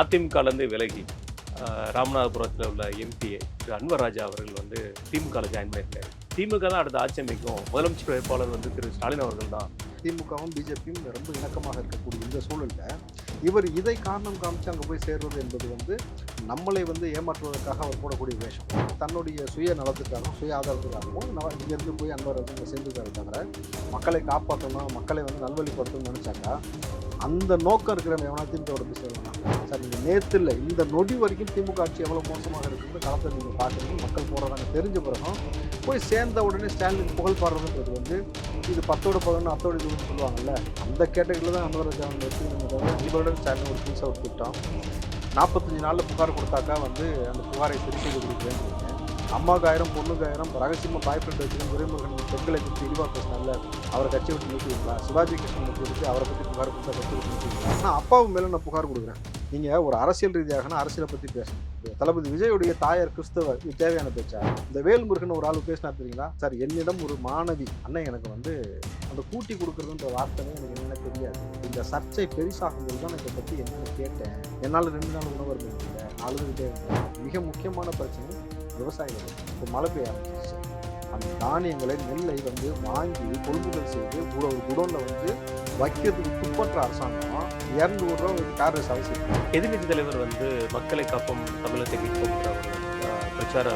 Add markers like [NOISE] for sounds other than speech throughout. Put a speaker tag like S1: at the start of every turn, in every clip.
S1: அதிமுகலேருந்து விலகி ராமநாதபுரத்தில் உள்ள எம்பி திரு அன்வர் ராஜா அவர்கள் வந்து திமுகவில் ஜாயின் பண்ணியிருக்காரு. திமுக தான் அடுத்த ஆட்சி அமைக்கும் முதலமைச்சர் வேட்பாளர் வந்து திரு ஸ்டாலின் அவர்கள் தான்.
S2: திமுகவும் பிஜேபியும் ரொம்ப இணக்கமாக இருக்கக்கூடிய இந்த சூழலில் இவர் இதை காரணம் காமிச்சு அங்கே போய் சேர்வது என்பது வந்து நம்மளை வந்து ஏமாற்றுவதற்காக அவர் போடக்கூடிய வேஷம். தன்னுடைய சுய நலத்துக்காகவும் சுய ஆதாரத்துக்காகவும் நம்ம இங்கேருந்து போய் அன்பர் வந்து இங்கே சேர்ந்துருக்காரு தவிர மக்களை காப்பாற்றணும் மக்களை வந்து நல்வழிப்படுத்தணும்னு நினச்சாக்கா அந்த நோக்கம் இருக்கிற எவனா திமுகவோட போய் சேரலாம் சார் நீங்கள் நேற்று இல்லை இந்த நொடி வரைக்கும் திமுக ஆட்சி எவ்வளோ மோசமாக இருக்குன்னு களத்தை நீங்கள் பார்க்கணும் மக்கள் போடுறாங்க தெரிஞ்ச பிறகும் போய் சேர்ந்த உடனே ஸ்டாலின் புகழ் பாடுறதுன்றது வந்து இது பத்தோட பதினொன்று அத்தோட இதுன்னு சொல்லுவாங்கல்ல அந்த கேட்டகரியில் தான் அனுவரஜான் வச்சு நம்ம இவருடன் ஸ்டாலின் ஒரு புதுசாக ஒரு திட்டம். நாற்பத்தஞ்சு நாளில் புகார் கொடுத்தாக்கா வந்து அந்த புகாரை சரி செய்து அம்மாவுக்கு ஆயிரம் பொண்ணுக்கு ஆயிரம் ரகசியமாக பாய் ஃப்ரெண்ட் வச்சுக்கணும் துரைமுருகன் பெண்களை பற்றி தெளிவாக பேசினால அவரை கட்சி விட்டு நீக்கிங்களா சிவாஜி கிருஷ்ணனை குறித்து அவரை பற்றி புகார் கொடுத்தா கட்சி விட்டு நீக்கிங்களா ஆனால் அப்பாவு மேலே நான் புகார் கொடுக்குறேன். நீங்கள் ஒரு அரசியல் ரீதியாகனா அரசியலை பற்றி பேசணும். தளபதி விஜயுடைய தாயார் கிறிஸ்தவர் இது தேவையான பேச்சா? இந்த வேல்முருகன் ஒரு ஆள் பேசினா தெரியுங்களா? சார் என்னிடம் ஒரு மாணவி அண்ணன் எனக்கு வந்து அந்த கூட்டி கொடுக்குறதுன்ற வார்த்தையே எனக்கு என்ன தெரியாது. இந்த சர்ச்சை பெரிசாகும்போது தான் நான் இதை பற்றி என்னென்னு கேட்டேன். என்னால் ரெண்டு நாள் உணவு இருந்தது அழுதுகிட்டே இருந்தேன். மிக முக்கியமான பிரச்சனை விவசாயிகள் இப்போ மழை பெய்ய ஆரம்பிச்சிருச்சு. அந்த தானியங்களை நெல்லை வந்து வாங்கி கொள்முதல் செய்து ஒரு ஒரு குடோனில் வந்து வைக்கிறதுக்கு துப்பற்ற அரசாங்கம் இரநூறு ரூபா ஒரு கார் அவசியம்
S1: எதிர்கட்சி தலைவர் வந்து மக்களை காப்போம் ஒரு அஹ், பிரச்சார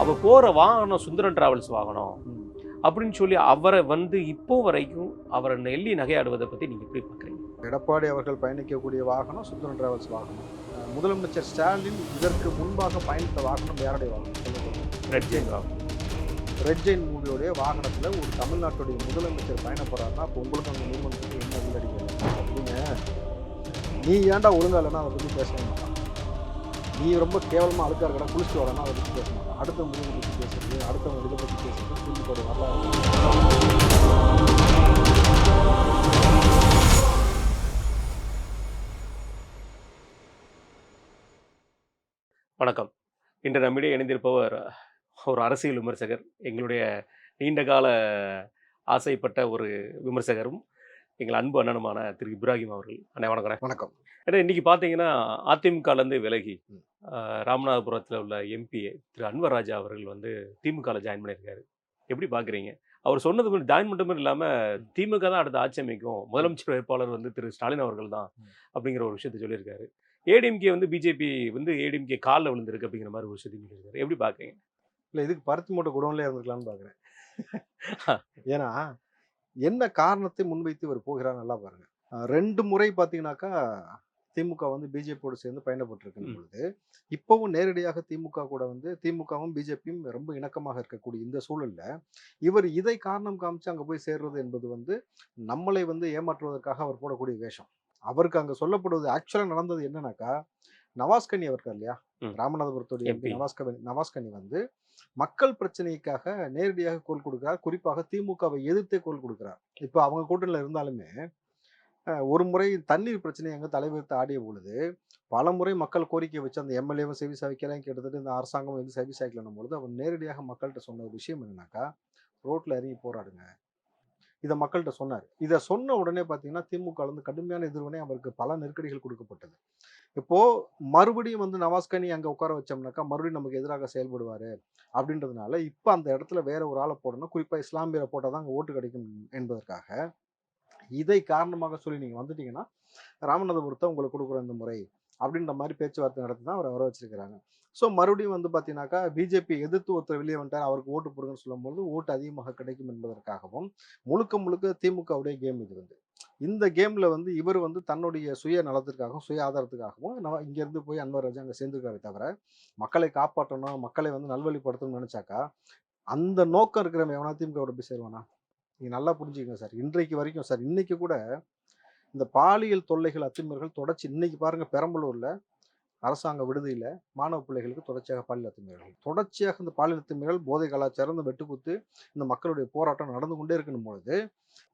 S1: அவ போற வாகனம் சுந்தரன் டிராவல்ஸ் வாகனம். அப்படின்னு சொல்லி அவரை வந்து இப்போ வரைக்கும் அவரை நெல்லி நகையாடுவதை பத்தி நீங்க எப்படி பாக்குறீங்க?
S2: எடப்பாடி அவர்கள் பயணிக்கக்கூடிய வாகனம் சுந்தரன் டிராவல்ஸ் வாகனம். முதலமைச்சர் ஸ்டாலின் இதற்கு முன்பாக பயணித்த வாகனம் யாருடைய வாகனம்?
S1: ரெட் ஜெயின் வாகனம்.
S2: ரெட் ஜெயின் மூவியோடைய வாகனத்தில் ஒரு தமிழ்நாட்டுடைய முதலமைச்சர் பயணப்படுறாருன்னா அப்போ உங்களுக்கு அந்த மூமெண்ட்டுக்கு என்ன உள்ளடிக்கல அப்படிங்க. நீ ஏன்டா ஒழுங்கா இல்லைன்னா அதை பற்றி பேச மாட்டான். நீ ரொம்ப கேவலமாக அழுக்கா இருக்கடா குளிச்சுட்டு வரனா அதை பற்றி பேச மாட்டான். அடுத்த முடிவை பற்றி பேசுறது அடுத்தவங்க இதை பற்றி பேசுறது திமுக வரலாறு
S1: வணக்கம். இன்று நம்மிடையே இணைந்திருப்பவர் ஒரு அரசியல் விமர்சகர் எங்களுடைய நீண்ட கால ஆசைப்பட்ட ஒரு விமர்சகரும் எங்கள் அன்பு அண்ணனுமான திரு இப்ராஹிம் அவர்கள். அண்ணே வணக்கம்
S2: வணக்கம்.
S1: ஏன்னா இன்னைக்கு பார்த்தீங்கன்னா அதிமுகலேருந்து விலகி ராமநாதபுரத்தில் உள்ள எம்பி திரு அன்வர் ராஜா அவர்கள் வந்து திமுகவில் ஜாயின் பண்ணியிருக்காரு. எப்படி பார்க்குறீங்க அவர் சொன்னது ஜாயின் மட்டுமே இல்லாமல் திமுக தான் அடுத்த ஆட்சி அமைக்கும். முதலமைச்சர் வேட்பாளர் வந்து திரு ஸ்டாலின் அவர்கள் தான். அப்படிங்கிற ஒரு விஷயத்தை சொல்லியிருக்காரு. ஏடிஎம்கே வந்து பிஜேபி வந்து ஏடிஎம்கே காலில் விழுந்திருக்கு அப்படிங்கிற மாதிரி ஒரு விஷயத்தை சொல்லியிருக்காரு. எப்படி பார்க்குறீங்க
S2: இல்லை இதுக்கு பருத்தி மூட்டை குடோன்லேயே இருந்திருக்கலாம்னு பார்க்குறேன் ஏன்னா என்ன காரணத்தை முன்வைத்து இவர் போகிறார் நல்லா பாருங்க. ரெண்டு முறை பார்த்தீங்கன்னாக்கா திமுக வந்து பிஜேபியோட சேர்ந்து பயணப்பட்டிருக்கும். பொழுது இப்போவும் நேரடியாக திமுக கூட வந்து திமுகவும் பிஜேபியும் ரொம்ப இணக்கமாக இருக்கக்கூடிய இந்த சூழல்ல இவர் இதை காரணம் காமிச்சு அங்கே போய் சேர்றது என்பது வந்து நம்மளை வந்து ஏமாற்றுவதற்காக அவர் போடக்கூடிய வேஷம். அவருக்கு அங்கே சொல்லப்படுவது ஆக்சுவலாக நடந்தது என்னன்னாக்கா நவாஸ்கனி அவர் இருக்கார் இல்லையா. ராமநாதபுரத்துடைய நவாஸ்கனி நவாஸ்கனி வந்து மக்கள் பிரச்சனைக்காக நேரடியாக குரல் கொடுக்கிறார். குறிப்பாக திமுகவை எதிர்த்தே குரல் கொடுக்கிறார். இப்போ அவங்க கூட்டணியில் இருந்தாலுமே ஒரு முறை தண்ணீர் பிரச்சனை எங்க தலைவர்த்து ஆடிய பொழுது பல முறை மக்கள் கோரிக்கை வச்சு அந்த எம்எல்ஏவும் செவி சாய்க்கலாம் கிட்டத்தட்ட இந்த அரசாங்கம் வந்து செவி சாய்க்கலன்னும் பொழுது அவர் நேரடியாக மக்கள்கிட்ட சொன்ன ஒரு விஷயம் என்னன்னாக்கா ரோட்ல இறங்கி போராடுங்க. இதை மக்கள்கிட்ட சொன்னார். இதை சொன்ன உடனே பார்த்தீங்கன்னா திமுக வந்து கடுமையான எதிர்வினை அவருக்கு பல நெருக்கடிகள் கொடுக்கப்பட்டது. இப்போ மறுபடியும் வந்து நவாஸ்கனி அங்கே உட்கார வச்சோம்னாக்கா மறுபடியும் நமக்கு எதிராக செயல்படுவார் அப்படின்றதுனால இப்போ அந்த இடத்துல வேற ஒரு ஆளை போடணும் குறிப்பாக இஸ்லாமியரை போட்டால் தான் அங்கே ஓட்டு கிடைக்கும் என்பதற்காக இதை காரணமாக சொல்லி நீங்கள் வந்துட்டீங்கன்னா ராமநாதபுரத்தை உங்களுக்கு கொடுக்குற இந்த முறை அப்படின்ற மாதிரி பேச்சுவார்த்தை நடத்தி தான் அவரை வர வச்சிருக்கிறாங்க. ஸோ மறுபடியும் வந்து பார்த்தீங்கன்னாக்கா பிஜேபி எதிர்த்து ஒருத்தர் வெளியே வந்துட்டார் அவருக்கு ஓட்டு போடுங்கன்னு சொல்லும்போது ஓட்டு அதிகமாக கிடைக்கும் என்பதற்காகவும் முழுக்க முழுக்க திமுகவுடைய கேம் இது வந்து. இந்த கேமில் வந்து இவர் வந்து தன்னுடைய சுய நலத்திற்காகவும் சுய ஆதாரத்துக்காகவும் நம்ம இங்கேருந்து போய் அன்வர் ராஜா அங்கே சேர்ந்துருக்காரு தவிர மக்களை காப்பாற்றணும் மக்களை வந்து நல்வழிப்படுத்தணும்னு நினச்சாக்கா அந்த நோக்கம் இருக்கிறவன் எவனா? திமுகவோட போய் சேருவானா? நீங்கள் நல்லா புரிஞ்சுக்கங்க சார். இன்றைக்கு வரைக்கும் சார் இன்றைக்கி கூட இந்த பாலியல் தொல்லைகள் அத்துமீறல்கள் தொடர்ச்சி இன்னைக்கு பாருங்க பெரம்பலூர்ல அரசாங்க விடுதியில மாணவ பிள்ளைகளுக்கு தொடர்ச்சியாக பாலியல் அத்துமீறல்கள். தொடர்ச்சியாக இந்த பாலியல் அத்துமீறல் போதை கலாச்சாரம் இந்த வெட்டுக்குத்து இந்த மக்களுடைய போராட்டம் நடந்து கொண்டே இருக்கணும் பொழுது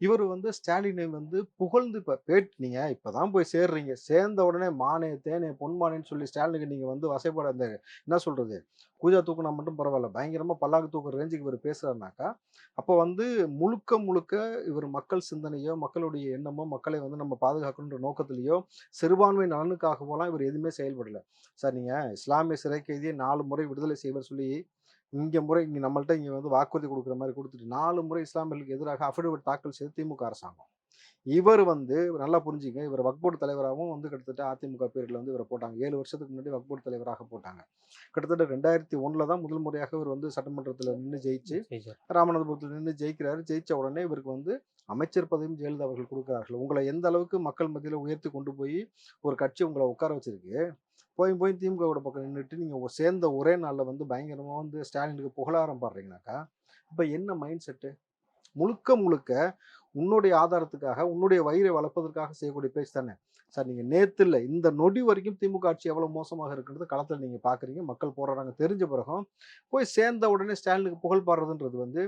S2: இவர் வந்து ஸ்டாலினை வந்து புகழ்ந்து இப்போ பேட் நீங்கள் இப்போ தான் போய் சேர்றீங்க. சேர்ந்த உடனே மானே தேனே பொன்மானேன்னு சொல்லி ஸ்டாலினுக்கு நீங்கள் வந்து வசைப்பட அந்த என்ன சொல்கிறது பூஜா தூக்குனா மட்டும் பரவாயில்ல. பயங்கரமாக பல்லாக்கு தூக்குற ரேஞ்சுக்கு இவர் பேசுகிறாருனாக்கா அப்போ வந்து முழுக்க முழுக்க இவர் மக்கள் சிந்தனையோ மக்களுடைய எண்ணமோ மக்களை வந்து நம்ம பாதுகாக்கணுன்ற நோக்கத்திலேயோ சிறுபான்மை நலனுக்காகவோலாம் இவர் எதுவுமே செயல்படலை. சார் நீங்கள் இஸ்லாமிய சிறை கைதியை நாலு முறை விடுதலை செய்வர் சொல்லி இங்கே முறை இங்கே நம்மள்ட்ட இங்கே வந்து வாக்குறுதி கொடுக்குற மாதிரி கொடுத்துட்டு நாலு முறை இஸ்லாமியர்களுக்கு எதிராக அஃபிடவிட் தாக்கல் செய்து திமுக அரசாங்கம். இவர் வந்து நல்லா புரிஞ்சுங்க இவர் வக்போர்டு தலைவராகவும் வந்து கிட்டத்தட்ட அதிமுக பேரில் வந்து இவரை போட்டாங்க. ஏழு வருஷத்துக்கு முன்னாடி வக்போர்டு தலைவராக போட்டாங்க. கிட்டத்தட்ட ரெண்டாயிரத்தி ஒன்றில் தான் முதல் முறையாக இவர் வந்து சட்டமன்றத்தில் நின்று ஜெயிச்சு ராமநாதபுரத்தில் நின்று ஜெயிக்கிறாரு. ஜெயிச்ச உடனே இவருக்கு வந்து அமைச்சர் பதவியும் ஜெயலலிதா அவர்கள் கொடுக்குறார்கள். உங்களை எந்த அளவுக்கு மக்கள் மத்தியில் உயர்த்தி கொண்டு போய் ஒரு கட்சி உங்களை உட்கார வச்சிருக்கு போய் போய் திமுக கூட பக்கம் நின்றுட்டு நீங்கள் சேர்ந்த ஒரே நாளில் வந்து பயங்கரமாக வந்து ஸ்டாலினுக்கு புகழாரம் பாடுறீங்கனாக்கா இப்போ என்ன மைண்ட் செட்டு முழுக்க முழுக்க உன்னுடைய ஆதாரத்துக்காக உன்னுடைய வயிறை வளர்ப்பதற்காக செய்யக்கூடிய பேச்சு தானே? சார் நீங்கள் நேற்று இல்லை இந்த நொடி வரைக்கும் திமுக ஆட்சி எவ்வளோ மோசமாக இருக்குன்றது களத்தில் நீங்கள் பார்க்குறீங்க மக்கள் போராடுறாங்க. தெரிஞ்ச பிறகும் போய் சேர்ந்த உடனே ஸ்டாலினுக்கு புகழ் பாடுறதுன்றது வந்து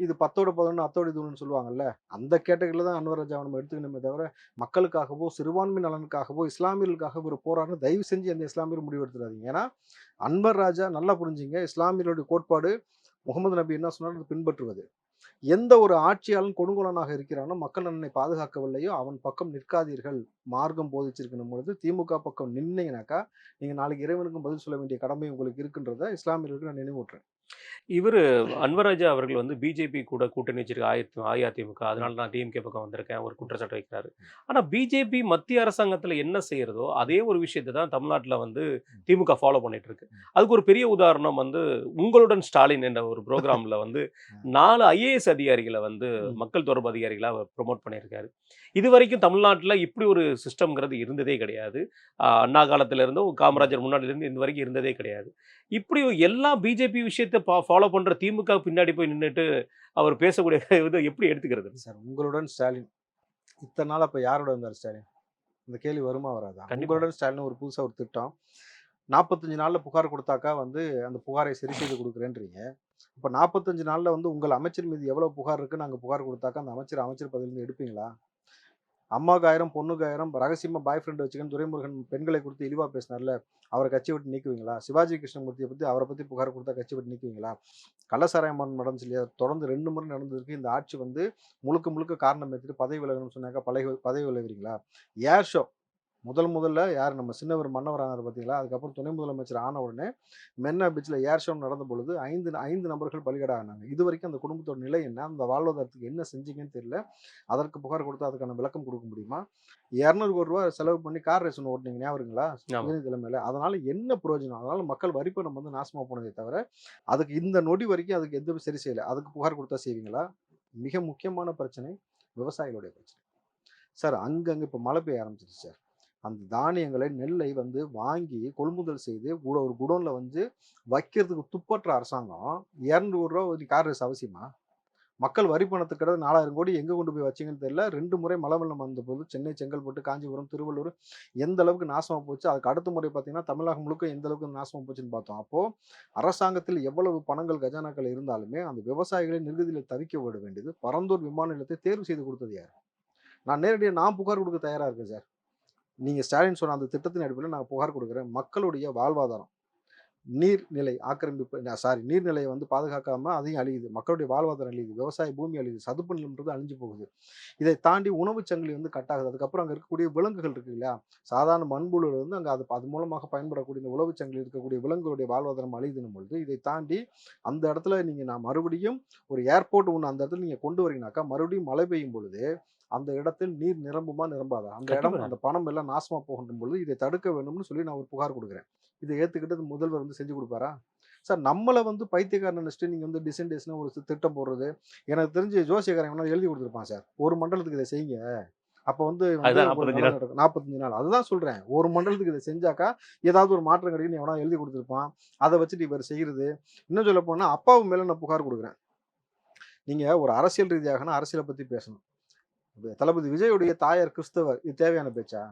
S2: இது பத்தோட பதினொன்று அத்தோட இதுன்னு சொல்லுவாங்கல்ல அந்த கேட்டகரியில் தான் அன்வர் ராஜாவை நம்ம எடுத்துக்கணுமே தவிர மக்களுக்காகவோ சிறுபான்மை நலனுக்காகவோ இஸ்லாமியர்களுக்காக ஒரு போராட்டம் தயவு செஞ்சு எந்த இஸ்லாமியரும் முடிவெடுத்துடாதீங்க. ஏன்னா அன்வர் ராஜா நல்லா புரிஞ்சுங்க இஸ்லாமியர்களுடைய கோட்பாடு முகமது நபி என்ன சொன்னாலும் அதை பின்பற்றுவது. எந்த ஒரு ஆட்சியாளன் கொடுங்கோலனாக இருக்கிறானோ மக்கள் நலனை பாதுகாக்கவில்லையோ அவன் பக்கம் நிற்காதீர்கள். மார்க்கம் போதிச்சிருக்கணும் பொழுது திமுக பக்கம் நின்னீங்கனாக்கா நீங்கள் நாளைக்கு இறைவனுக்கும் பதில் சொல்ல வேண்டிய கடமை உங்களுக்கு இருக்குன்றத இஸ்லாமியர்களுக்கு நான் நினைவூட்டுறேன்.
S1: இவர் அன்வராஜா அவர்கள் வந்து பிஜேபி கூட கூட்டணி வச்சிருக்க ஆயிரத்தி அஇஅதிமுக. அதனால நான் டிஎம்கே பக்கம் வந்திருக்கேன். ஒரு குற்றச்சாட்டு வைக்கிறாரு. ஆனா பிஜேபி மத்திய அரசாங்கத்துல என்ன செய்யறதோ அதே ஒரு விஷயத்தை தான் தமிழ்நாட்டுல வந்து திமுக ஃபாலோ பண்ணிட்டு இருக்கு அதுக்கு ஒரு பெரிய உதாரணம் வந்து உங்களுடன் ஸ்டாலின் என்ற ஒரு ப்ரோக்ராம்ல வந்து நாலு ஐஏஎஸ் அதிகாரிகளை வந்து. மக்கள் தொடர்பு அதிகாரிகளா ப்ரொமோட் பண்ணியிருக்காரு. இது வரைக்கும் தமிழ்நாட்டுல இப்படி ஒரு சிஸ்டம்ங்கிறது இருந்ததே கிடையாது. அண்ணா காலத்துல இருந்தோ காமராஜர் முன்னாடில இருந்து இந்த வரைக்கும் இருந்ததே கிடையாது. இப்படி எல்லா பிஜேபி விஷயத்தை ஃபாலோ பண்ற திமுக பின்னாடி போய் நின்னுட்டு அவர் பேசக்கூடிய [LAUGHS] இதை எப்படி எடுத்துக்கிறது?
S2: சார் உங்களுடன் ஸ்டாலின். இத்தனை நாள் அப்போ யாரோட இருந்தார் ஸ்டாலின்? இந்த கேள்வி வருமா வராதா. உங்களுடன் ஸ்டாலின் ஒரு புதுசாக ஒரு திட்டம். நாற்பத்தஞ்சு நாளில் புகார் கொடுத்தாக்கா வந்து அந்த புகாரை சரி செய்து கொடுக்குறேன்றீங்க. இப்போ நாற்பத்தஞ்சு நாளில் வந்து உங்கள் அமைச்சர் மீது எவ்வளோ புகார் இருக்குன்னு நாங்கள் புகார் கொடுத்தாக்கா அந்த அமைச்சர் அமைச்சர் பதவியிலிருந்து எடுப்பீங்களா? அம்மாவுக்கு ஆயிரம் பொண்ணுக்கு ஆயிரம் ரகசியமாக பாய் ஃப்ரெண்ட் வச்சுக்கன்னு துரைமுருகன் பெண்களை கொடுத்து இழிவாக பேசினார்ல அவரை கட்சி விட்டு நீக்குவீங்களா? சிவாஜி கிருஷ்ணமூர்த்தியை பற்றி அவரை பற்றி புகார் கொடுத்தா கட்சி விட்டு நீக்குவீங்களா? கள்ளசாராயமன் நடந்துச்சு இல்லையா தொடர்ந்து ரெண்டு முறை நடந்திருக்கு. இந்த ஆட்சி வந்து முழுக்க முழுக்க காரணம் எடுத்துட்டு பதவி விலகணும்னு சொன்னாக்கா பழகி பதவி விலகிறீங்களா? ஏர் ஷோ முதல் முதல்ல யார் நம்ம சின்னவர் மன்னவர் ஆனார் பார்த்தீங்களா? அதுக்கப்புறம் துணை முதலமைச்சர் ஆன உடனே மென்னா பீச்சில் ஏர் ஷோ நடந்த பொழுது ஐந்து ஐந்து நபர்கள் பலிகடா ஆனாங்க. இது வரைக்கும் அந்த குடும்பத்தோட நிலை என்ன? அந்த வாழ்வாதாரத்துக்கு என்ன செஞ்சீங்கன்னு தெரியல. அதற்கு புகார் கொடுத்தா அதுக்கான விளக்கம் கொடுக்க முடியுமா? இரநூறு கோடி ரூபா செலவு பண்ணி கார் ரேஷன் ஓட்டுனீங்க ஞாபகங்களா? தலைமையில அதனால என்ன பிரயோஜனம்? அதனால மக்கள் வரிப்பணம் வந்து நாசமா போனதே தவிர அதுக்கு இந்த நொடி வரைக்கும் அதுக்கு எதுவும் சரி செய்யல. அதுக்கு புகார் கொடுத்தா செய்வீங்களா? மிக முக்கியமான பிரச்சனை விவசாயிகளுடைய பிரச்சனை. சார் அங்கங்க இப்போ மழை பெய்ய ஆரம்பிச்சிருச்சு சார். அந்த தானியங்களை நெல்லை வந்து வாங்கி கொள்முதல் செய்து கூட ஒரு குடோனில் வந்து வைக்கிறதுக்கு துப்பற்ற அரசாங்கம் இரநூறு ரூபா ஒரு கார் ரேஸ் அவசியமா? மக்கள் வரி பணத்துக்கு நாலாயிரம் கோடி எங்கே கொண்டு போய் வச்சிங்கன்னு தெரியல. ரெண்டு முறை மழை வெள்ளம் வந்தபோது சென்னை செங்கல்பட்டு காஞ்சிபுரம் திருவள்ளூர் எந்த அளவுக்கு நாசமாக போச்சு? அதுக்கு அடுத்த முறை பார்த்தீங்கன்னா தமிழகம் முழுக்க எந்த அளவுக்கு நாசமாக போச்சுன்னு பார்த்தோம். அப்போது அரசாங்கத்தில் எவ்வளவு பணங்கள் கஜானாக்கள் இருந்தாலுமே அந்த விவசாயிகளை நிர்கதியில் தவிக்க விட வேண்டியது பரந்தூர் விமான நிலையத்தை தேர்வு செய்து கொடுத்தது யார்? நான் நேரடியாக நான் புகார் கொடுக்க தயாராக இருக்கேன் சார். நீங்கள் ஸ்டாலின் சொன்ன அந்த திட்டத்தின் அடிப்படையில் நான் புகார் கொடுக்குறேன். மக்களுடைய வாழ்வாதாரம் நீர்நிலை ஆக்கிரமிப்பு சாரி நீர்நிலையை வந்து பாதுகாக்காமல் அதையும் அழியுது. மக்களுடைய வாழ்வாதாரம் அழியுது. விவசாய பூமி அழியுது. சதுப்பு நிலம்ன்றது அழிஞ்சு போகுது. இதை தாண்டி உணவுச் சங்கிலி வந்து கட்டாகுது அதுக்கப்புறம் அங்கே இருக்கக்கூடிய விலங்குகள் இருக்கு இல்லையா? சாதாரண மண்புழு வந்து அங்கே அது அது மூலமாக பயன்படக்கூடிய இந்த உழவுச் சங்கிலி இருக்கக்கூடிய விலங்குகளுடைய வாழ்வாதாரம் அழியுதுன்னு பொழுது இதை தாண்டி அந்த இடத்துல நீங்கள் நான் மறுபடியும் ஒரு ஏர்போர்ட் ஒன்று அந்த இடத்துல நீங்கள் கொண்டு வரீங்கனாக்கா மறுபடியும் மழை பெய்யும் பொழுது அந்த இடத்தில் நீர் நிரம்புமா நிரம்பாதா? அந்த இடம். அந்த பணம் எல்லாம் நாசமா போகின்ற பொழுது இதை தடுக்க வேண்டும்னு சொல்லி நான் ஒரு புகார் கொடுக்குறேன். இதை ஏற்றுக்கிட்டு முதல்வர் வந்து செஞ்சு கொடுப்பாரா? சார் நம்மளை வந்து பைத்தியக்காரன் நினச்சிட்டு நீங்கள் வந்து டிசைன் டேஸ்னு ஒரு திட்டம் போடுறது எனக்கு தெரிஞ்சு ஜோசியக்காரன் வேணா எழுதி கொடுத்துருப்பான் சார். ஒரு மண்டலத்துக்கு இதை செய்யுங்க. அப்போ வந்து
S1: அதுதான் 45 நாள்.
S2: நாற்பத்தஞ்சு நாள். அதுதான் சொல்கிறேன் ஒரு மண்டலத்துக்கு இதை செஞ்சாக்கா ஏதாவது ஒரு மாற்றம் கிடைக்குன்னு எவனா எழுதி கொடுத்துருப்பான். அதை வச்சுட்டு இவர் செய்கிறது இன்னும் சொல்ல போனால் அப்பாவு மேலே நான் புகார் கொடுக்குறேன். நீங்கள் ஒரு அரசியல் ரீதியாகனா அரசியலை பற்றி பேசணும். தளபதி விஜயுடைய தாயார் கிறிஸ்தவர் இது தேவையான பேச்சா?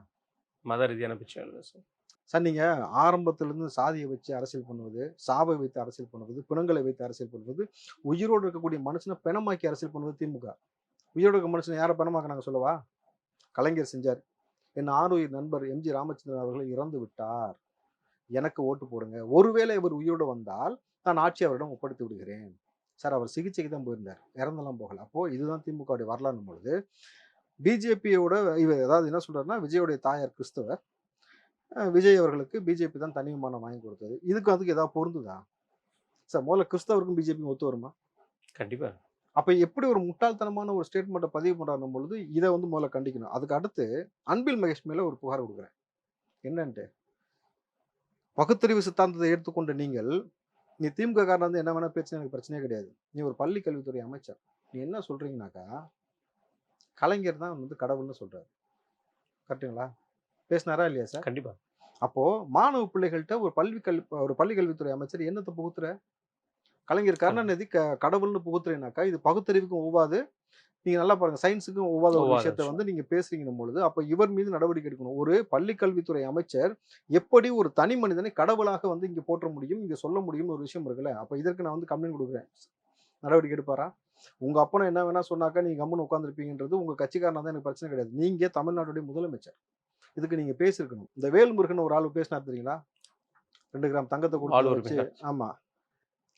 S1: மத ரீதியான பிரச்சனை இல்லை சார்.
S2: சார் நீங்க ஆரம்பத்திலிருந்து சாதியை வச்சு அரசியல் பண்ணுவது சாவை வைத்து அரசியல் பண்ணுவது பிணங்களை வைத்து அரசியல் பண்ணுவது உயிரோடு இருக்கக்கூடிய மனுஷனை பிணமாக்கி அரசியல் பண்ணுவது திமுக. உயிரோட இருக்க மனுஷன் யாரை பணமாக்கினாங்க சொல்லவா? கலைஞர் செஞ்சார். என் ஆறுயிர் நண்பர் எம்ஜி ராமச்சந்திரன் அவர்கள் இறந்து விட்டார். எனக்கு ஓட்டு போடுங்க. ஒருவேளை இவர் உயிரோடு வந்தால் நான் ஆட்சி அவரிடம் ஒப்படைத்து விடுகிறேன். சார் அவர் சிகிச்சைக்கு தான் போயிருந்தார். இறந்தெல்லாம் போகல. அப்போ இதுதான் திமுகவுடைய வரலாறு பொழுது பிஜேபியோட இவர் அதாவது என்ன சொல்றாருன்னா விஜயோடைய தாயார் கிறிஸ்தவர் விஜய் அவர்களுக்கு பிஜேபி தான் தனி விமானம் வாங்கி கொடுத்தது. இதுக்கு அதுக்கு ஏதாவது பொருந்துதா? சார் முதல்ல கிறிஸ்தவருக்கும் பிஜேபி ஒத்து வருமா?
S1: கண்டிப்பா.
S2: அப்ப எப்படி ஒரு முட்டாள்தனமான ஒரு ஸ்டேட்மெண்ட்டை பதிவு பண்றாருன்னும் பொழுது இதை வந்து முதல்ல கண்டிக்கணும். அதுக்கு அடுத்து அன்பில் மகேஷ் மேல ஒரு புகார் கொடுக்குறேன். என்னன்ட்டு? பகுத்தறிவு சித்தாந்தத்தை எடுத்துக்கொண்ட நீங்கள் நீ திமுக காரன் வந்து என்ன வேணா பேச்சு எனக்கு பிரச்சனையே கிடையாது. நீ ஒரு பள்ளி கல்வித்துறை அமைச்சர். நீ என்ன சொல்றீங்கனாக்கா கலைஞர் தான் வந்து கடவுள்னு சொல்றாரு. கரெக்டுங்களா பேசினாரா இல்லையா சார்?
S1: கண்டிப்பா.
S2: அப்போ மாணவ பிள்ளைகள்கிட்ட ஒரு பள்ளி கல்வி ஒரு பள்ளி கல்வித்துறை அமைச்சர் என்னத்தை புகுத்துற? கலைஞர் கருணாநிதி க கடவுள்னு புகுத்துறேனாக்கா இது பகுத்தறிவுக்கும் ஒவ்வாது நீங்க நல்லா பாருங்க. சயின்ஸுக்கும் ஒரு
S1: ஒவ்வாத
S2: விஷயத்தை. வந்து நீங்க பேசுறீங்கன்னும் பொழுது அப்ப இவர் மீது நடவடிக்கை எடுக்கணும். ஒரு பள்ளி கல்வித்துறை அமைச்சர் எப்படி ஒரு தனி மனிதனை கடவுளாக வந்து இங்க போற்ற முடியும் இங்க சொல்ல முடியும்னு ஒரு விஷயம் இருக்குல்ல? அப்ப இதற்கு நான் வந்து கம்ப்ளைண்ட் கொடுக்குறேன். நடவடிக்கை எடுப்பாரா? உங்க அப்பனை என்ன வேணா சொன்னாக்கா நீங்க கம்முன்னு உட்காந்துருப்பீங்கன்றது உங்க கட்சிக்காரனா தான் எனக்கு பிரச்சனை கிடையாது. நீங்க தமிழ்நாட்டுடைய முதலமைச்சர். இதுக்கு நீங்க பேசியிருக்கணும். இந்த வேல்முருகன் ஒரு ஆள் பேசினார் தெரியுங்களா? ரெண்டு கிராம் தங்கத்தை கொடுத்து ஆமா.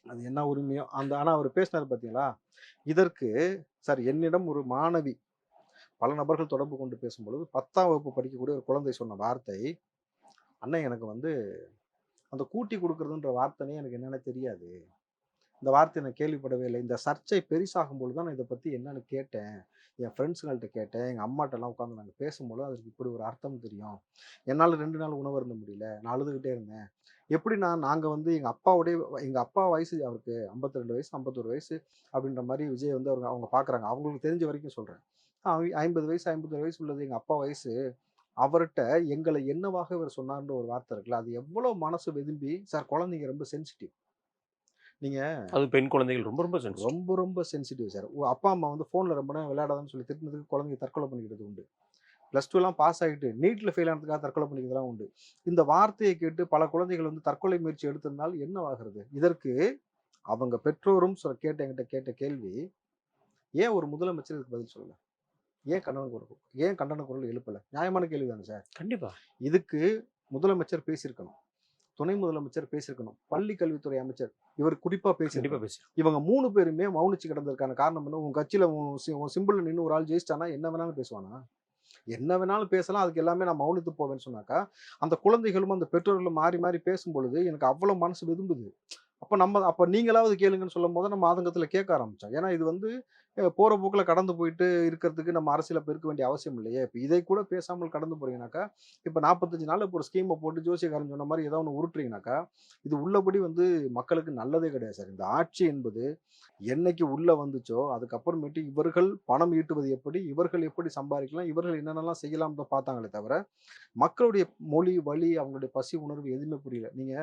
S2: அது என்ன உரிமையோ அந்த ஆனால் அவர் பேசினார் பார்த்தீங்களா இதற்கு சார் என்னிடம் ஒரு மாணவி பல நபர்கள் தொடர்பு கொண்டு பேசும்பொழுது பத்தாம் வகுப்பு படிக்கக்கூடிய ஒரு குழந்தை சொன்ன வார்த்தை அண்ணன் எனக்கு வந்து அந்த கூட்டி கொடுக்கறதுன்ற வார்த்தைனே எனக்கு என்னென்ன தெரியாது. இந்த வார்த்தை நான் கேள்விப்படவே இல்லை. இந்த சர்ச்சை பெருசாகும் பொழுது தான் நான் இதை பற்றி என்னன்னு கேட்டேன். என் ஃப்ரெண்ட்ஸுங்கள்ட்ட கேட்டேன். எங்கள் அம்மாட்டெல்லாம் உட்காந்து நாங்கள் பேசும்போது அதுக்கு இப்படி ஒரு அர்த்தம் தெரியும். என்னால் ரெண்டு நாள் உணவு இருந்த முடியல. நான் அழுதுகிட்டே இருந்தேன். எப்படி நான் நாங்கள் வந்து எங்கள் அப்பாவுடைய எங்கள் அப்பா வயசு அவருக்கு 52 வயசு 51 வயசு அப்படின்ற மாதிரி விஜய் வந்து அவங்க அவங்க பார்க்குறாங்க அவங்களுக்கு தெரிஞ்ச வரைக்கும் சொல்கிறேன் ஐம்பது வயசு ஐம்பத்தொரு வயசு உள்ளது எங்கள் அப்பா வயசு. அவர்கிட்ட எங்களை என்னவாக இவர் சொன்னார்ன்ற ஒரு வார்த்தை இருக்குல்ல அது எவ்வளோ மனசு வெதும்பி சார் குழந்தைங்க ரொம்ப சென்சிட்டிவ் நீங்கள்
S1: அது பெண் குழந்தைகள் ரொம்ப ரொம்ப சென்சிட்டிவ்
S2: ரொம்ப ரொம்ப சென்சிட்டிவ் சார் அப்பா அம்மா வந்து ஃபோனில் ரொம்ப நேரம் விளையாடாதான்னு சொல்லி திட்டினதுக்கு குழந்தைங்க தற்கொலை பண்ணிக்கிறது உண்டு. ப்ளஸ் டூலாம் பாஸ் ஆகிட்டு நீட்டில் ஃபெயில் ஆனதுக்காக தற்கொலை பண்ணிக்கிறதுலாம் உண்டு. இந்த வார்த்தையை கேட்டு பல குழந்தைகள் வந்து தற்கொலை முயற்சி எடுத்திருந்தால் என்னவாகிறது இதற்கு அவங்க பெற்றோரும் சொல்ல கேட்ட என்கிட்ட கேட்ட கேள்வி ஏன் ஒரு முதலமைச்சர் இதுக்கு பதில் சொல்லல? ஏன் கண்டன குரல் ஏன் கண்டன குரல் எழுப்பல? நியாயமான கேள்வி தானே சார்
S1: கண்டிப்பா.
S2: இதுக்கு முதலமைச்சர் பேசியிருக்கணும். துணை முதலமைச்சர் பேசியிருக்கணும். பள்ளி கல்வித்துறை அமைச்சர் இவர் குறிப்பா
S1: கண்டிப்பா
S2: பேசியிருக்கணும்
S1: பேசி
S2: இவங்க மூணு பேருமே மௌனிச்சு கிடந்ததுக்கான காரணம் என்ன? உன் கட்சியில உன் சிம்பிள் நின்று ஒரு ஆள் ஜெயிச்சிட்டானா என்ன வேணாலும் பேசுவானா? என்ன வேணாலும் பேசலாம் அதுக்கு எல்லாமே நான் மௌனித்து போவேன்னு சொன்னாக்கா அந்த குழந்தைகளும் அந்த பெற்றோர்களும் மாறி மாறி பேசும் பொழுது எனக்கு அவ்வளவு மனசு விரும்புது. அப்போ நம்ம அப்போ நீங்களாவது கேளுங்கன்னு சொல்லும் போது நம்ம ஆதங்கத்தில் கேட்க ஆரம்பிச்சோம். ஏன்னா இது வந்து போகிற போக்கில் கடந்து போயிட்டு இருக்கிறதுக்கு நம்ம அரசியல பெருக்க வேண்டிய அவசியம் இல்லையே? இப்போ இதை கூட பேசாமல் கடந்து போகிறீங்கனாக்கா இப்போ நாற்பத்தஞ்சு நாள் இப்போ ஒரு ஸ்கீமை போட்டு ஜோசியக்காரன் சொன்ன மாதிரி ஏதோ ஒன்று உருட்டுறீங்கனாக்கா இது உள்ளபடி வந்து மக்களுக்கு நல்லதே கிடையாது சார். இந்த ஆட்சி என்பது என்னைக்கு உள்ளே வந்துச்சோ அதுக்கப்புறமேட்டு இவர்கள் பணம் ஈட்டுவது எப்படி இவர்கள் எப்படி சம்பாதிக்கலாம் இவர்கள் என்னென்னலாம் செய்யலாம்னு தான் பார்த்தாங்களே தவிர மக்களுடைய மொழி வழி அவங்களுடைய பசி உணர்வு எதுவுமே புரியல. நீங்க?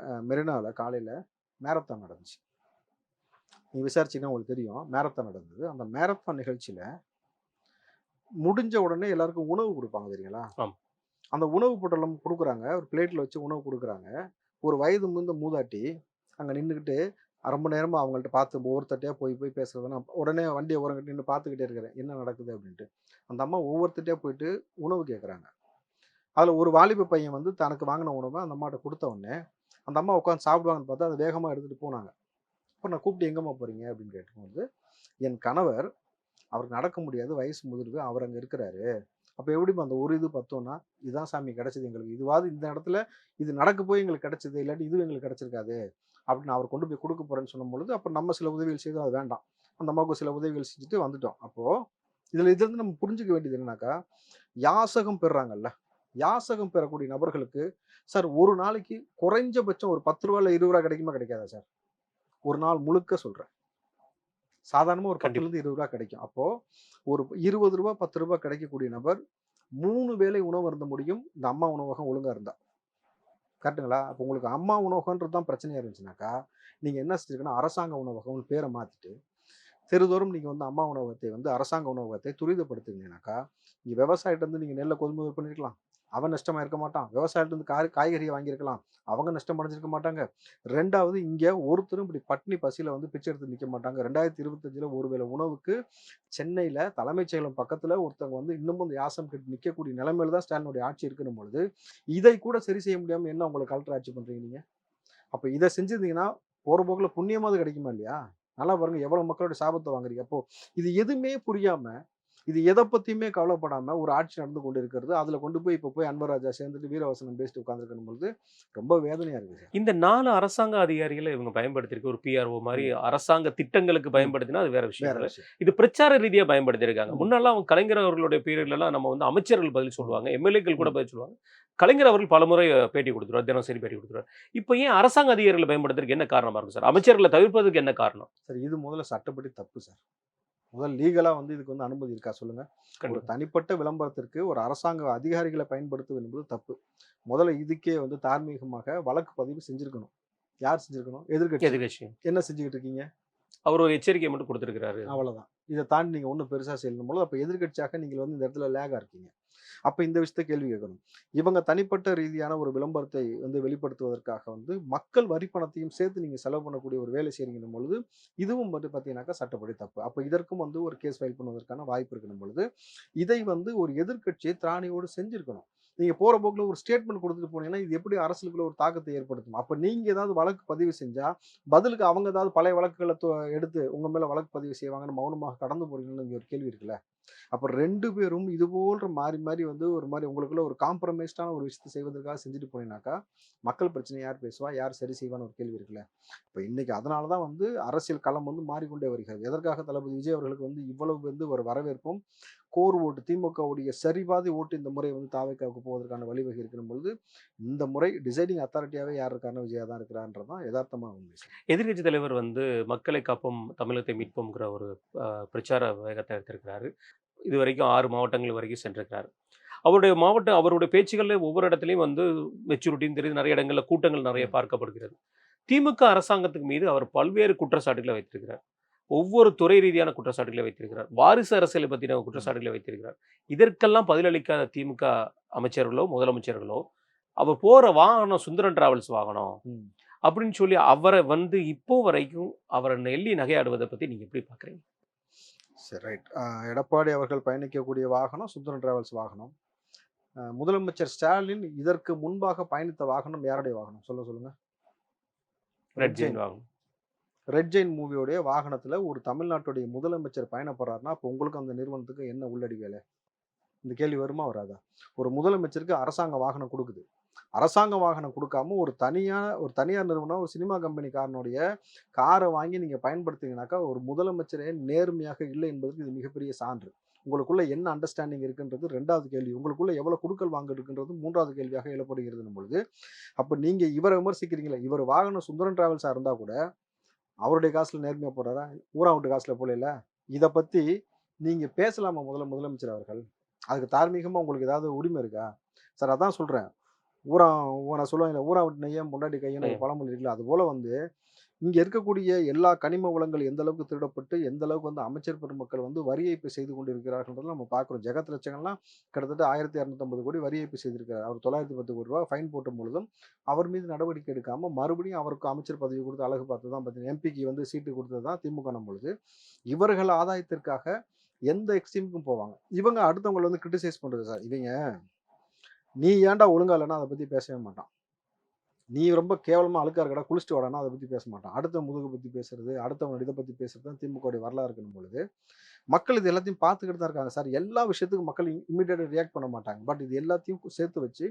S2: அஹ், மெரினால காலையில மேரத்தான் நடந்துச்சு. நீங்க விசாரிச்சீங்கன்னா உங்களுக்கு தெரியும் மேரத்தான் நடந்தது. அந்த மேரத்தான் நிகழ்ச்சியில முடிஞ்ச உடனே எல்லாருக்கும் உணவு கொடுப்பாங்க தெரியுங்களா. அந்த உணவு பொட்டலம் கொடுக்குறாங்க. ஒரு பிளேட்ல வச்சு உணவு கொடுக்குறாங்க. ஒரு வயது முந்த மூதாட்டி அங்க நின்றுக்கிட்டு அரை மணி நேரமா அவங்கள்ட்ட பார்த்து ஒவ்வொருத்தட்டையா போய் போய் பேசுறத நான் உடனே வண்டியை ஓரங்கிட்டு நின்று பார்த்துக்கிட்டே இருக்கிறேன். என்ன நடக்குது அப்படின்ட்டு. அந்த அம்மா ஒவ்வொருத்தட்டையா போயிட்டு உணவு கேட்குறாங்க. அதில் ஒரு வாலிப பையன் வந்து தனக்கு வாங்கின உணவை அந்த அம்மாட்ட கொடுத்த உடனே அந்த அம்மா உட்காந்து சாப்பிடுவாங்கன்னு பார்த்தா அதை வேகமாக எடுத்துகிட்டு போனாங்க. அப்போ நான் கூப்பிட்டு எங்கேம்மா போகிறீங்க அப்படின்னு கேட்டும்போது என் கணவர் அவருக்கு நடக்க முடியாது வயசு முதிர்வு அவர் அங்கே இருக்கிறாரு. அப்போ எப்படிம்மா அந்த ஒரு இது பார்த்தோன்னா இதுதான் சாமி கிடச்சிது எங்களுக்கு. இதுவாது இந்த இடத்துல இது நடக்க போய் எங்களுக்கு கிடச்சிது இல்லாட்டி இதுவும் எங்களுக்கு கிடச்சிருக்காது. அப்படின்னு அவர் கொண்டு போய் கொடுக்க போகிறேன்னு சொல்லும் பொழுது அப்போ நம்ம சில உதவிகள் செய்தோம் அது வேண்டாம். அந்த அம்மாவுக்கு சில உதவிகள் செஞ்சுட்டு வந்துட்டோம். அப்போது இதில் இதுலேருந்து நம்ம புரிஞ்சுக்க வேண்டியது என்னன்னாக்கா யாசகம் பெறுறாங்கல்ல. யாசகம் பெறக்கூடிய நபர்களுக்கு சார் ஒரு நாளைக்கு குறைஞ்சபட்சம் ஒரு பத்து ரூபா இல்லை இருபது ரூபா கிடைக்குமா கிடைக்காதா சார்? ஒரு நாள் முழுக்க சொல்றேன். சாதாரணமா ஒரு பத்துல இருந்து இருபது ரூபா கிடைக்கும். அப்போ ஒரு இருபது ரூபா பத்து ரூபாய் கிடைக்கக்கூடிய நபர் மூணு வேளை உணவு இருந்த முடியும் இந்த அம்மா உணவகம் ஒழுங்கா இருந்தா. கரெக்ட்டுங்களா? அப்போ உங்களுக்கு அம்மா உணவகன்றது தான் பிரச்சனையா இருந்துச்சுனாக்கா நீங்க என்ன செஞ்சிருக்கணும் அரசாங்க உணவகம்னு பேரை மாத்திட்டு தெருதோறும் நீங்க வந்து அம்மா உணவகத்தை வந்து அரசாங்க உணவகத்தை துரிதப்படுத்துனீங்கன்னாக்கா நீங்க விவசாயிட்ட இருந்து நீங்க நெல்லை கொள்முதல் பண்ணிருக்கலாம். அவன் நஷ்டமாக இருக்க மாட்டான். விவசாயத்துலேருந்து காய் காய்கறியை வாங்கியிருக்கலாம். அவங்க நஷ்டம் அடைஞ்சிருக்க மாட்டாங்க. ரெண்டாவது இங்கே ஒருத்தரும் இப்படி பட்னி பசியில் வந்து பிச்சை எடுத்து நிற்க மாட்டாங்க. ரெண்டாயிரத்தி இருபத்தஞ்சில் ஒருவேளை உணவுக்கு சென்னையில் தலைமைச் செயலம் பக்கத்தில் ஒருத்தவங்க வந்து இன்னமும் இந்த யாசம் கட்டி நிற்கக்கூடிய நிலைமையில தான் ஸ்டாலினுடைய ஆட்சி இருக்கணும் பொழுது இதை கூட சரி செய்ய முடியாமல் என்ன உங்களை கலெக்டர் ஆட்சி பண்ணுறீங்க நீங்கள் அப்போ இதை செஞ்சிருந்தீங்கன்னா போகிற போக்கில் புண்ணியமாவது கிடைக்குமா இல்லையா? நல்லா பாருங்க எவ்வளோ மக்களோட சாபத்தை வாங்குறீங்க. அப்போ இது எதுவுமே புரியாம இது எதை பத்தியுமே கவலைப்படாம ஒரு ஆட்சி நடந்து கொண்டு இருக்கிறது அதுல கொண்டு போய் இப்போ போய் அன்வர் ராஜா சேர்ந்துட்டு வீரவசனம் பேசிட்டு உட்காந்துருக்கணும் பொழுது ரொம்ப வேதனையா இருக்கு சார்.
S1: இந்த நாலு அரசாங்க அதிகாரிகளை இவங்க பயன்படுத்திருக்கு ஒரு பிஆர்ஓ மாதிரி அரசாங்க திட்டங்களுக்கு பயன்படுத்தினா அது வேற விஷயம். இது பிரச்சார ரீதியா பயன்படுத்தியிருக்காங்க. முன்னெல்லாம் அவங்க கலைஞர் அவர்களுடைய பீரியட்ல எல்லாம் நம்ம வந்து அமைச்சர்கள் பதில் சொல்லுவாங்க. எம்எல்ஏக்கள் கூட பதில் சொல்லுவாங்க. கலைஞர் அவர்கள் பலமுறை பேட்டி கொடுத்துருவார். தினசரி பேட்டி கொடுத்துருவார். இப்போ ஏன் அரசாங்க அதிகாரிகளை பயன்படுத்துறதுக்கு என்ன காரணமா இருக்கும் சார்? அமைச்சர்களை தவிர்ப்பதற்கு என்ன காரணம்?
S2: சார் இது முதல்ல சட்டப்படி தப்பு சார். முதல் லீகலா வந்து இதுக்கு வந்து அனுமதி இருக்கா சொல்லுங்க. ஒரு. தனிப்பட்ட விளம்பரத்திற்கு ஒரு அரசாங்க அதிகாரிகளை பயன்படுத்துவது என்பது தப்பு. முதல்ல இதுக்கே வந்து தார்மீகமாக வழக்கு பதிவு செஞ்சிருக்கணும். யார் செஞ்சிருக்கணும்? எதிர்கட்சி
S1: எதிர்கட்சி
S2: என்ன செஞ்சுக்கிட்டு இருக்கீங்க?
S1: அவர் ஒரு எச்சரிக்கை மட்டும் கொடுத்திருக்கிறாரு.
S2: அவ்வளவுதான். இதை தாண்டி நீங்க ஒன்றும் பெருசா செய்யணும் போது அப்போ எதிர்கட்சியாக நீங்கள் வந்து இந்த இடத்துல லேகா இருக்கீங்க. அப்ப இந்த விஷயத்த கேள்வி கேட்கணும். இவங்க தனிப்பட்ட ரீதியான ஒரு விளம்பரத்தை வந்து வெளிப்படுத்துவதற்காக வந்து மக்கள் வரி பணத்தையும் சேர்த்து நீங்க செலவு பண்ணக்கூடிய ஒரு வேலை செய்றீங்கன்னும் பொழுது இதுவும் வந்து பார்த்தீங்கன்னாக்கா சட்டப்படி தப்பு. அப்போ இதற்கும் வந்து ஒரு கேஸ் ஃபைல் பண்ணுவதற்கான வாய்ப்பு இருக்கணும் பொழுது இதை வந்து ஒரு எதிர்க்கட்சி திராணியோடு செஞ்சிருக்கணும். நீங்க போற போக்குல ஒரு ஸ்டேட்மெண்ட் கொடுத்துட்டு போனீங்கன்னா இது எப்படி அரசுக்குள்ள ஒரு தாக்கத்தை ஏற்படுத்தும்? அப்ப நீங்க ஏதாவது வழக்கு பதிவு செஞ்சா பதிலுக்கு அவங்க ஏதாவது பழைய வழக்குகளை தொ- எடுத்து உங்க மேல வழக்கு பதிவு செய்வாங்கன்னு மௌனமாக கடந்து போறீங்கன்னு ஒரு கேள்வி இருக்குல்ல? அப்புறம் ரெண்டு பேரும் இது போன்ற மாறி மாறி வந்து ஒரு மாதிரி உங்களுக்குள்ள ஒரு காம்ப்ரமைஸ்டான ஒரு விஷயத்தை செய்வதற்காக செஞ்சுட்டு போனீங்கன்னாக்கா மக்கள் பிரச்சனை யார் பேசுவா? யார் சரி செய்வான்னு ஒரு கேள்வி இருக்குல்ல? இப்போ இன்னைக்கு அதனால தான் வந்து அரசியல் களம் வந்து மாறிக்கொண்டே வருகிறது. எதற்காக தளபதி விஜய் அவர்களுக்கு வந்து இவ்வளவு வந்து ஒரு வரவேற்பும் கோர் ஓட்டு திமுகவுடைய சரிபாதி ஓட்டு இந்த முறை வந்து தாவைக்காவுக்கு போவதற்கான வழிவகை இருக்கிற பொழுது இந்த முறை டிசைடிங் அத்தாரிட்டியாவே யார் இருக்காருன்னு விஜயா தான் இருக்கிறான்றதான் யதார்த்தமான உண்மை சார்.
S1: எதிர்க்கட்சி தலைவர் வந்து மக்களை காப்போம் தமிழகத்தை மீட்போம்ங்கிற ஒரு பிரச்சார வேகத்தை எடுத்திருக்கிறாரு. இது வரைக்கும் ஆறு மாவட்டங்கள் வரைக்கும் சென்றிருக்கிறார். அவருடைய மாவட்டம் அவருடைய பேச்சுகளில் ஒவ்வொரு இடத்துலையும் வந்து மெச்சூரிட்டின்னு தெரியுது. நிறைய இடங்களில் கூட்டங்கள் நிறைய பார்க்கப்படுகிறது. திமுக அரசாங்கத்துக்கு மீது அவர் பல்வேறு குற்றச்சாட்டுகளை வைத்திருக்கிறார். ஒவ்வொரு துறை ரீதியான குற்றச்சாட்டுகளை வைத்திருக்கிறார். வாரிசு அரசியலை பற்றின குற்றச்சாட்டுகளை வைத்திருக்கிறார். இதற்கெல்லாம் பதிலளிக்காத திமுக அமைச்சர்களோ முதலமைச்சர்களோ அவர் போற வாகனம் சுந்தரன் டிராவல்ஸ் வாகனம். அப்படின்னு சொல்லி அவரை வந்து இப்போ வரைக்கும் அவரை நெல்லி நகையாடுவதை பத்தி நீங்க எப்படி பாக்குறீங்க?
S2: சரி ரைட். எடப்பாடி அவர்கள் பயணிக்கக்கூடிய வாகனம் சுந்தரன் டிராவல்ஸ் வாகனம். முதலமைச்சர் ஸ்டாலின் இதற்கு முன்பாக பயணித்த வாகனம் யாருடைய வாகனம்? சொல்ல சொல்லுங்க.
S1: ரெட் ஜெயின் வாகனம்.
S2: ரெட் ஜெயின் மூவியோடைய வாகனத்தில் ஒரு தமிழ்நாட்டுடைய முதலமைச்சர் பயணப்படுறாருன்னா அப்போ உங்களுக்கு அந்த நிறுவனத்துக்கு என்ன உள்ளடி வேலை? இந்த கேள்வி வருமா வராதா? ஒரு முதலமைச்சருக்கு அரசாங்க வாகனம் கொடுக்குது. அரசாங்க வாகனம் கொடுக்காம ஒரு தனியான ஒரு தனியார் நிறுவனம் ஒரு சினிமா கம்பெனிக்காரனுடைய காரை வாங்கி நீங்கள் பயன்படுத்திங்கனாக்கா ஒரு முதலமைச்சரே நேர்மையாக இல்லை என்பதற்கு இது மிகப்பெரிய சான்று. உங்களுக்குள்ள என்ன அண்டர்ஸ்டாண்டிங் இருக்குன்றது ரெண்டாவது கேள்வி. உங்களுக்குள்ள எவ்வளவு குடுக்கல் வாங்க இருக்குன்றது மூன்றாவது கேள்வியாக எழப்படுகிறது பொழுது அப்போ நீங்க இவரை விமர்சிக்கிறீங்களா இவர் வாகனம் சுந்தரன் டிராவல்ஸாக இருந்தால் கூட அவருடைய காசுல நேர்மையா போறாரா ஊரா விட்டு காசுல போல இதை பத்தி நீங்க பேசலாமா முதல்ல முதலமைச்சர் அவர்கள்? அதுக்கு தார்மீகமா உங்களுக்கு ஏதாவது உரிமை இருக்கா? சார் அதான் சொல்றேன். ஊரா நான் சொல்லுவாங்க ஊரா விட்டு நெய்யம் முன்னாடி
S1: ஐயம்.
S2: பழமொழி இருக்குல்ல அது போல வந்து இங்கே இருக்கக்கூடிய எல்லா கனிம வளங்கள் எந்த அளவுக்கு திருடப்பட்டு எந்த அளவுக்கு வந்து அமைச்சர் பெருமக்கள் வந்து வரி ஏய்ப்பு செய்து கொண்டிருக்கிறார்கள் நம்ம பார்க்குறோம். ஜெகத் லட்சங்கள்லாம் கிட்டத்தட்ட ஆயிரத்தி இரநூத்தம்பது கோடி வரி ஏய்ப்பு செய்திருக்கிறார். அவர் தொள்ளாயிரத்தி பத்து கோடி ரூபா ஃபைன் போட்டும் பொழுதும் அவர் மீது நடவடிக்கை எடுக்காமல் மறுபடியும் அவருக்கு அமைச்சர் பதவி கொடுத்து அழகு பார்த்து தான் பார்த்தீங்கன்னா எம்பிக்கு வந்து சீட்டு கொடுத்தது தான் திமுக பொழுது இவர்கள் ஆதாயத்திற்காக எந்த எக்ஸ்ட்ரீமுக்கும் போவாங்க. இவங்க அடுத்தவங்களை வந்து கிரிட்டிசைஸ் பண்ணுறது சார் இவங்க நீ ஏன்டா ஒழுங்கா இல்லைன்னா அதை பற்றி பேசவே மாட்டான். நீ ரொம்ப கேவலமாக அழுக்கா இருக்கடா குளிச்சுட்டு வாடானா அதை பற்றி பேச மாட்டான். அடுத்த முதுகு பற்றி பேசுறது அடுத்தவங்க இதை பற்றி பேசுறது தான் திமுகவுடைய வரலாறு இருக்கணும் பொழுது மக்கள் இது எல்லாத்தையும் பார்த்துக்கிட்டு தான் இருக்காங்க. சார் எல்லா விஷயத்துக்கும் மக்கள் இம்மிடியேட்டாக ரியாக்ட் பண்ண மாட்டாங்க. பட் இது எல்லாத்தையும் சேர்த்து வச்சு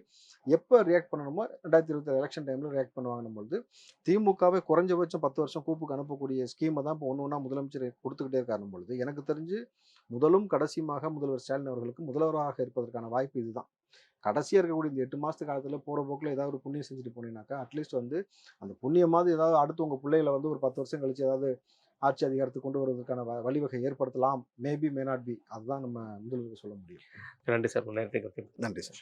S2: எப்போ ரியாக்ட் பண்ணணுமோ ரெண்டாயிரத்தி இருபத்தி எலெக்ஷன் டைமில் ரியாக்ட் பண்ணுவாங்கன்னும் பொழுது திமுகவே குறைஞ்சபட்சம் பத்து வருஷம் கூப்புக்கு அனுப்பக்கூடிய ஸ்கீமை தான் இப்போ ஒன்று ஒன்றா முதலமைச்சர் கொடுத்துக்கிட்டே இருக்காருன்னும் பொழுது எனக்கு தெரிஞ்சு முதலும் கடைசியுமாக முதல்வர் ஸ்டாலின் அவர்களுக்கு முதல்வராக இருப்பதற்கான வாய்ப்பு இதுதான் கடைசியாக இருக்கக்கூடிய இந்த எட்டு மாதத்து காலத்தில் போகிற போக்கில் ஏதாவது ஒரு புண்ணியம் செஞ்சுட்டு போனீங்கன்னாக்கா அட்லீஸ்ட் வந்து அந்த புண்ணியமாவது ஏதாவது அடுத்து உங்கள் பிள்ளைகளை வந்து ஒரு பத்து வருஷம் கழிச்சு ஏதாவது ஆட்சி அதிகாரத்துக்கு கொண்டு வருவதற்கான வழிவகை ஏற்படுத்தலாம். மேபி மே நாட் பி அதுதான் நம்ம முதல்வருக்கு சொல்ல முடியும்.
S1: நன்றி சார்.
S2: நன்றி சார்.